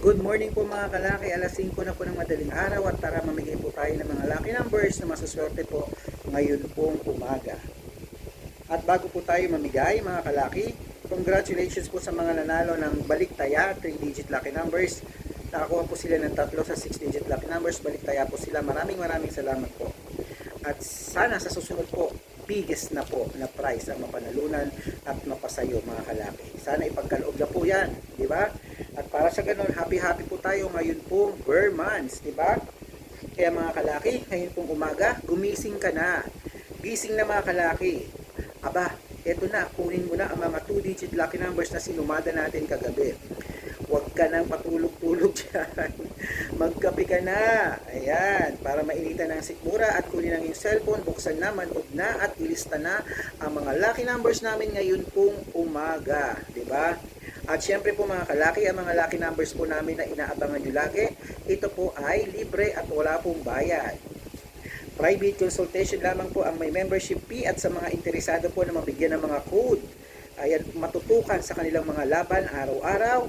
Good morning po mga kalaki, alas 5 na po ng madaling araw at tara mamigay po tayo ng mga lucky numbers na masuswerte po ngayon pong umaga. At bago po tayo mamigay mga kalaki, congratulations po sa mga nanalo ng balik taya, 3-digit lucky numbers. Nakakuha po sila ng tatlo sa 6-digit lucky numbers, balik taya po sila. Maraming maraming salamat po. At sana sa susunod po, biggest na po na prize ang mapanalunan at mapasayo mga kalaki. Sana ipagkaloob na po yan, di ba? Para sa ganun, happy-happy po tayo ngayon pong Burr months, di ba? Kaya mga kalaki, ngayon pong umaga, gumising ka na. Gising na mga kalaki. Aba, eto na, kunin mo na ang mga 2-digit lucky numbers na sinumada natin kagabi. Huwag ka nang patulog-tulog dyan. Magkape ka na. Ayan, para mainitan ang sikmura at kunin ang iyong cellphone, buksan na, manood na at ilista na ang mga lucky numbers namin ngayon pong umaga. ba? At syempre po mga kalaki, ang mga lucky numbers po namin na inaabangan nyo lagi, ito po ay libre at wala pong bayad. Private consultation lamang po ang may membership fee at sa mga interesado po na mabigyan ng mga code. Ayan, matutukan sa kanilang mga laban araw-araw.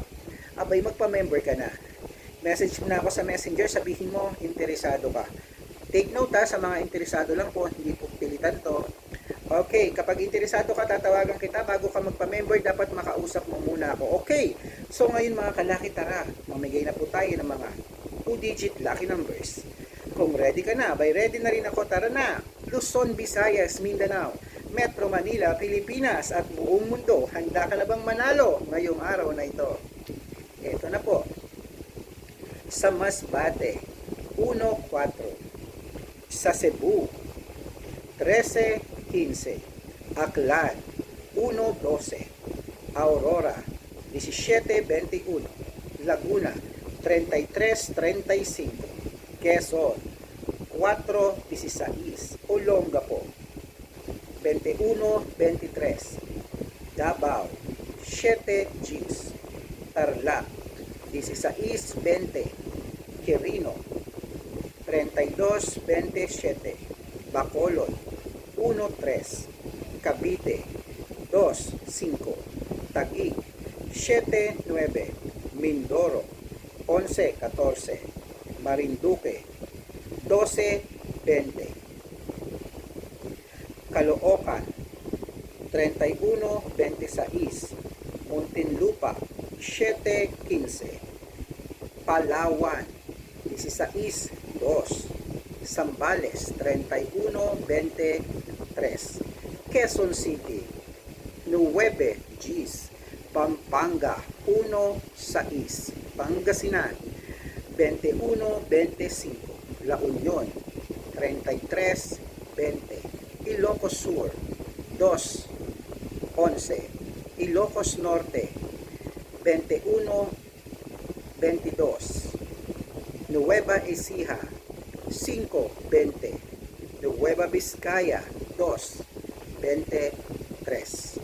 Abay, magpa-member ka na. Message mo na ako sa messenger, sabihin mo, interesado ka. Take note ha, sa mga interesado lang po, hindi po pilitan to. Okay, kapag interesado ka, tatawagan kita bago ka magpa-member, dapat makausap mo muna ako. Okay, so ngayon mga kalaki, tara, mamigay na po tayo ng mga 2-digit lucky numbers. Kung ready ka na, by ready na rin ako, tara na. Luzon, Visayas, Mindanao, Metro Manila, Pilipinas at buong mundo, handa ka na bang manalo ngayong araw na ito? Ito na po. Sa Masbate, 1-4. Sa Cebu, 13-15. Aklan, 1-12. Aurora, 17-21. Laguna, 33-35. Quezon, 4-16. Olongapo, 21-23. Davao, 7 Gs. Tarlac, 16-20. Quirino, 32-27. Bacolod, 1-3, Cavite. 2-5, Taguig. 7-9, Mindoro. 11-14, Marinduque. 12-20, Caloocan. 31-26, Muntinlupa. 7-15, Palawan. 16-2, Sambales 31-20 3, Quezon City 9, Gs, Pampanga 1, 6, Pangasinan 21, 25, La Union 33, 20, Ilocos Sur 2, 11, Ilocos Norte 21, 22, Nueva Ecija 5, 20, Nueva Vizcaya 2-23.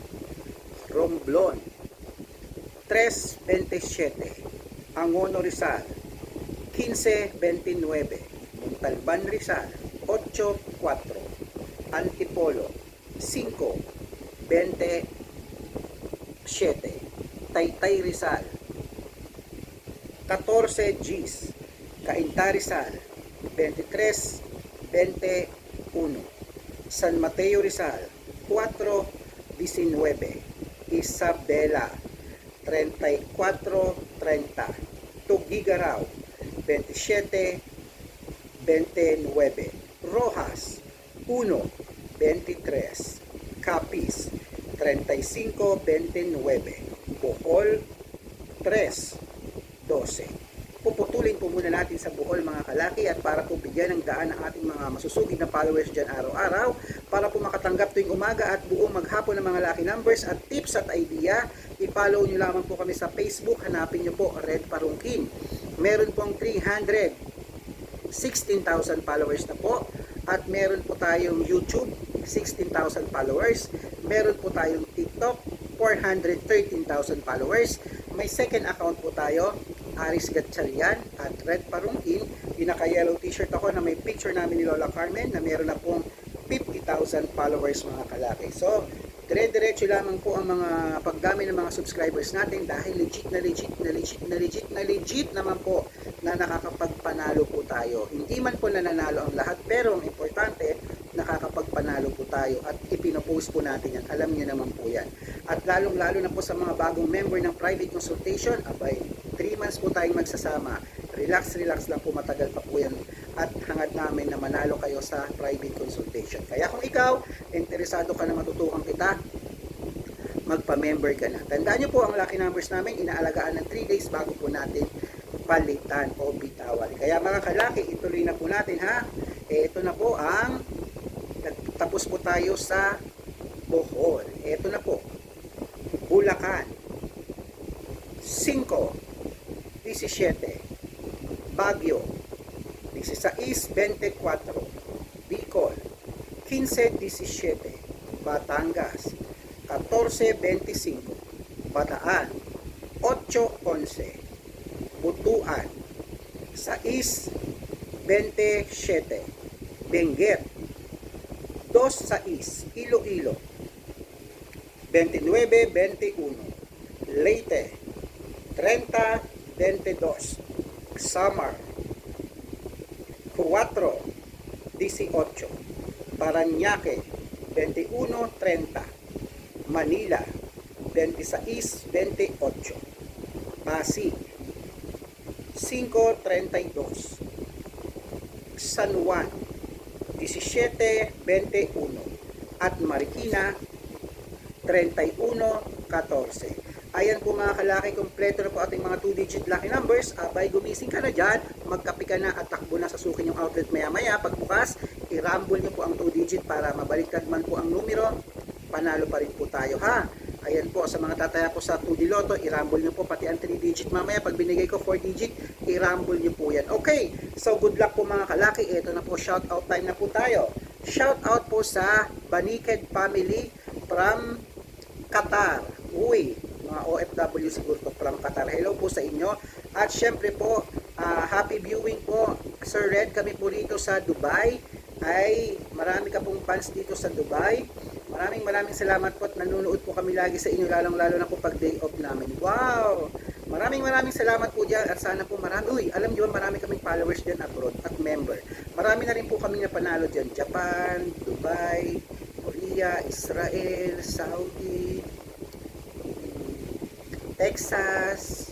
Romblon, 3-27. Angono Rizal, 15-29. Montalban Rizal, 8-4. Antipolo, 5-27. Taytay Rizal, 14 Gs. Cainta Rizal, 23, 21. San Mateo Rizal, 4, 19. Isabela, 34, 30. Tugigaraw, 27, 29. Rojas, 1, 23. Capiz, 35, 29. Bohol, 3, 12. Puputulin po muna natin sa buhol mga kalaki at para po bigyan ng daan ang ating mga masusugid na followers dyan araw-araw para po makatanggap tuwing umaga at buong maghapon ng mga lucky numbers at tips at idea. I-follow nyo lamang po kami sa Facebook. Hanapin nyo po Red Parungkin meron pong 300 16,000 followers na po. At meron po tayong YouTube 16,000 followers. Meron po tayong TikTok 413,000 followers. May second account po tayo Aris Gatchalian at Red Parungkin yung naka-yellow t-shirt ako na may picture namin ni Lola Carmen na meron na pong 50,000 followers mga kalaki so dire-diretso lamang po ang mga pagdami ng mga subscribers natin dahil legit na legit na legit na legit na legit naman po na nakakapagpanalo po tayo. Hindi man po nananalo ang lahat pero ang importante nakakapagpanalo po tayo at ipinopost po natin yan. Alam niyo naman po yan. At lalong-lalo na po sa mga bagong member ng private consultation, abay, 3 months po tayong magsasama. Relax, relax lang po, matagal pa po yan. At hangad namin na manalo kayo sa private consultation. Kaya kung ikaw, interesado ka na matutukan kita, magpa-member ka na. Tandaan niyo po, ang lucky numbers namin, inaalagaan ng 3 days bago po natin palitan o bitawan. Kaya mga kalaki, ituloy na po natin ha. Eh, ito na po ang tapos po tayo sa Bohol. Ito na po. Bulacan. 5, 17. Baguio. 16, 24. Bicol. 15, 17. Batangas. 14, 25. Bataan. 8, 11. Butuan. 6, 27. Benguet. 2, 6. Iloilo. 29, 21. Leyte. 30, 22. Samar. 4, 18. Paranaque. 21, 30. Manila. 26, 28. Pasig. 5, 32. San Juan. 17, 21. At Marikina, 31, 14. Ayan po mga kalaki, kompleto na po ating mga 2-digit lucky numbers. Abay, gumising ka na dyan, magkape ka na at takbo na sa sukin yung outlet maya maya. Pagbukas, i-rumble nyo po ang 2-digit para mabaliktad man po ang numero. Panalo pa rin po tayo ha. Ayan po, sa mga tataya po sa 2D Lotto, i-rumble nyo po pati ang 3-digit mamaya. Pag binigay ko 4-digit, i-rumble nyo po yan. Okay, so good luck po mga kalaki. Ito na po, shout out time na po tayo. Shout out po sa Baniked family from Qatar. Uy, mga OFW siguro to from Qatar. Hello po sa inyo. At syempre po, ah, happy viewing po. Sir Red, kami po rito sa Dubai. Ay, marami ka pong fans dito sa Dubai. Maraming maraming salamat po at nanonood po kami lagi sa inyo lalong lalo na po pag day off namin. Wow! Maraming maraming salamat po dyan at sana po marami, uy, alam nyo ba marami kaming followers dyan abroad at member. Marami na rin po kami napanalo dyan. Japan, Dubai, Korea, Israel, Saudi, Texas,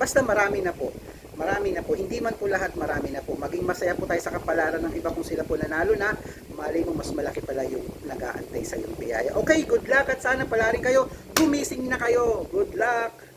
basta marami na po. Marami na po. Hindi man po lahat, marami na po. Maging masaya po tayo sa kapalaran ng iba kung sila po nanalo na. Malay mo, mas malaki pala yung nag-aantay sa iyong biyaya. Okay, good luck at sana pala rin kayo. Gumising na kayo. Good luck.